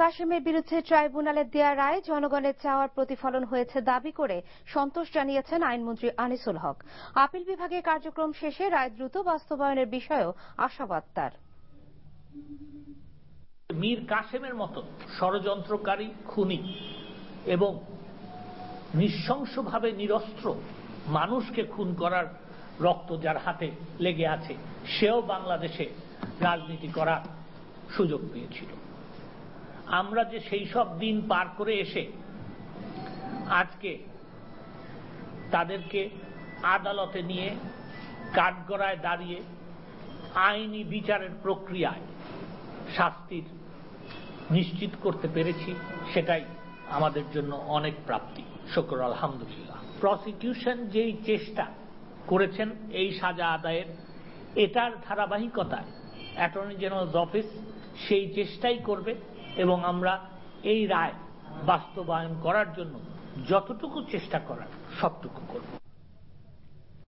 কাশেমের বিরুদ্ধে ট্রাইব্যুনালের দেয়া রায় জনগণের চাওয়ার প্রতিফলন হয়েছে দাবি করে সন্তোষ জানিয়েছেন আইনমন্ত্রী আনিসুল হক। আপিল বিভাগে কার্যক্রম শেষে রায় দ্রুত বাস্তবায়নের বিষয়েও আশাবাদ তার। মীর কাসেমের মতো ষড়যন্ত্রকারী, খুনি এবং নৃশংসভাবে নিরস্ত্র মানুষকে খুন করার রক্ত যার হাতে লেগে আছে, সেও বাংলাদেশে রাজনীতি করার সুযোগ পেয়েছিল। আমরা যে সেই সব দিন পার করে এসে আজকে তাদেরকে আদালতে নিয়ে কাঠগড়ায় দাঁড়িয়ে আইনি বিচারের প্রক্রিয়ায় শাস্তির নিশ্চিত করতে পেরেছি, সেটাই আমাদের জন্য অনেক প্রাপ্তি। শকর, আলহামদুলিল্লাহ। প্রসিকিউশন যেই চেষ্টা করেছেন এই সাজা আদায়ের, এটার ধারাবাহিকতায় অ্যাটর্নি জেনারেল অফিস সেই চেষ্টাই করবে। এবং আমরা এই রায় বাস্তবায়ন করার জন্য যতটুকু চেষ্টা করার সবটুকু